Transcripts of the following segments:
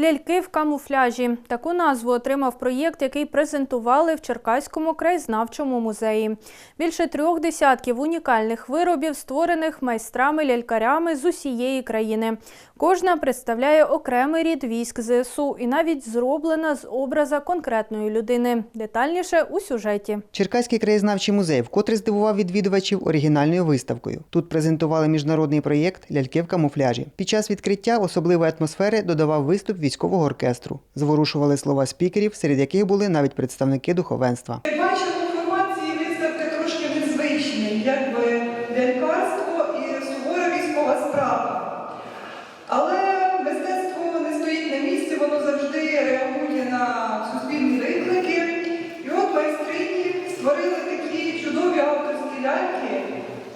Ляльки в камуфляжі. Таку назву отримав проєкт, який презентували в Черкаському краєзнавчому музеї. Більше трьох десятків унікальних виробів, створених майстрами-лялькарями з усієї країни. Кожна представляє окремий рід військ ЗСУ і навіть зроблена з образа конкретної людини. Детальніше у сюжеті. Черкаський краєзнавчий музей вкотре здивував відвідувачів оригінальною виставкою. Тут презентували міжнародний проєкт Ляльки в камуфляжі. Під час відкриття особливої атмосфери додавав виступ військового оркестру. Зворушували слова спікерів, серед яких були навіть представники духовенства. Як бачимо, формації виставки трошки незвичні, якби лялькарство і сувора військова справа. Але мистецтво не стоїть на місці, воно завжди реагує на суспільні виклики. І от майстрині створили такі чудові авторські ляльки.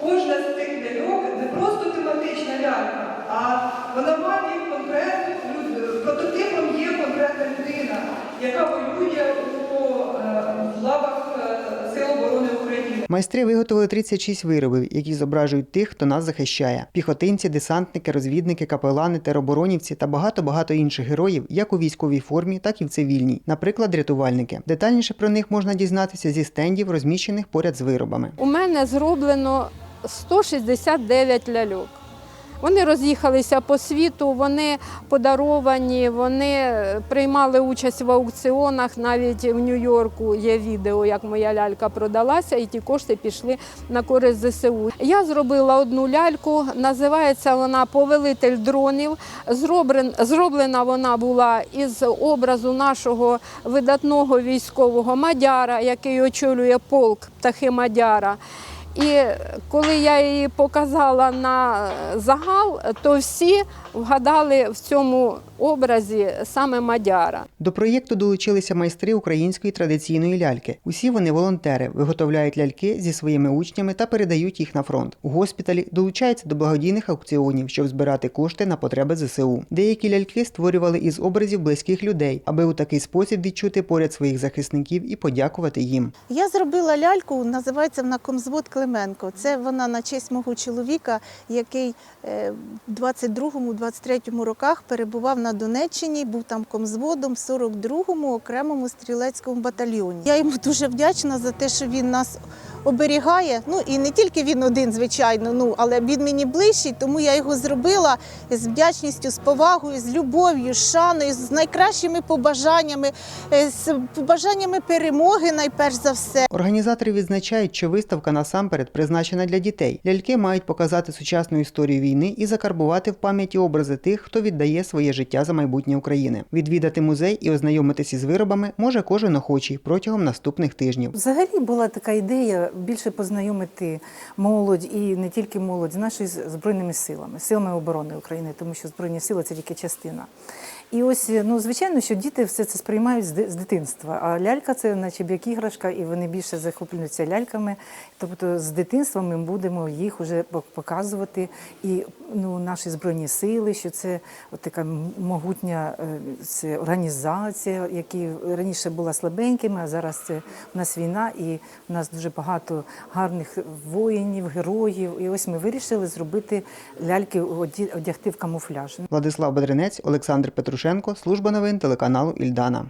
Кожна з цих ляльок не просто тематична лялька, а вона має конкретну люд- прототипом є конкретна людина, яка воює у е, лавах е, Сил оборони України. Майстри виготовили 36 виробів, які зображують тих, хто нас захищає: піхотинці, десантники, розвідники, капелани, тероборонівці та багато-багато інших героїв, як у військовій формі, так і в цивільній, наприклад, рятувальники. Детальніше про них можна дізнатися зі стендів, розміщених поряд з виробами. У мене зроблено 169 ляльок. Вони роз'їхалися по світу, вони подаровані, вони приймали участь в аукціонах. Навіть в Нью-Йорку є відео, як моя лялька продалася, і ті кошти пішли на користь ЗСУ. Я зробила одну ляльку, називається вона Повелитель дронів. Зроблена вона була із образу нашого видатного військового Мадяра, який очолює полк птахи Мадяра. І коли я її показала на загал, то всі вгадали в цьому образі саме Мадяра. До проєкту долучилися майстри української традиційної ляльки. Усі вони волонтери, виготовляють ляльки зі своїми учнями та передають їх на фронт. У госпіталі долучаються до благодійних аукціонів, щоб збирати кошти на потреби ЗСУ. Деякі ляльки створювали із образів близьких людей, аби у такий спосіб відчути поряд своїх захисників і подякувати їм. Я зробила ляльку, називається вона Комзвод Клименко. Це вона на честь мого чоловіка, який е, в 22-23 роках перебував на Донеччині, був там комзводом в 42-му окремому стрілецькому батальйоні. Я йому дуже вдячна за те, що він нас оберігає. Ну і не тільки він один, звичайно, ну але він мені ближчий, тому я його зробила з вдячністю, з повагою, з любов'ю, з шаною, з найкращими побажаннями, е, з побажаннями перемоги, найперш за все. Організатори відзначають, що виставка насамперед призначена для дітей. Ляльки мають показати сучасну історію війни і закарбувати в пам'яті образи тих, хто віддає своє життя за майбутнє України. Відвідати музей і ознайомитись із виробами може кожен охочий протягом наступних тижнів. Взагалі була така ідея більше познайомити молодь і не тільки молодь з нашими збройними силами, силами оборони України, тому що збройні сили це тільки частина. І ось, ну звичайно, що діти все це сприймають з дитинства. А лялька це наче як іграшка, і вони більше захоплюються ляльками. Тобто з дитинства ми будемо їх вже показувати. І ну, наші збройні сили, що це от така могутня е, це організація, які раніше була слабенькими, а зараз це у нас війна, і у нас дуже багато гарних воїнів, героїв. І ось ми вирішили зробити ляльки одягти в камуфляж. Владислав Бедренець, Олександр Петрушенко, служба новин телеканалу Ільдана.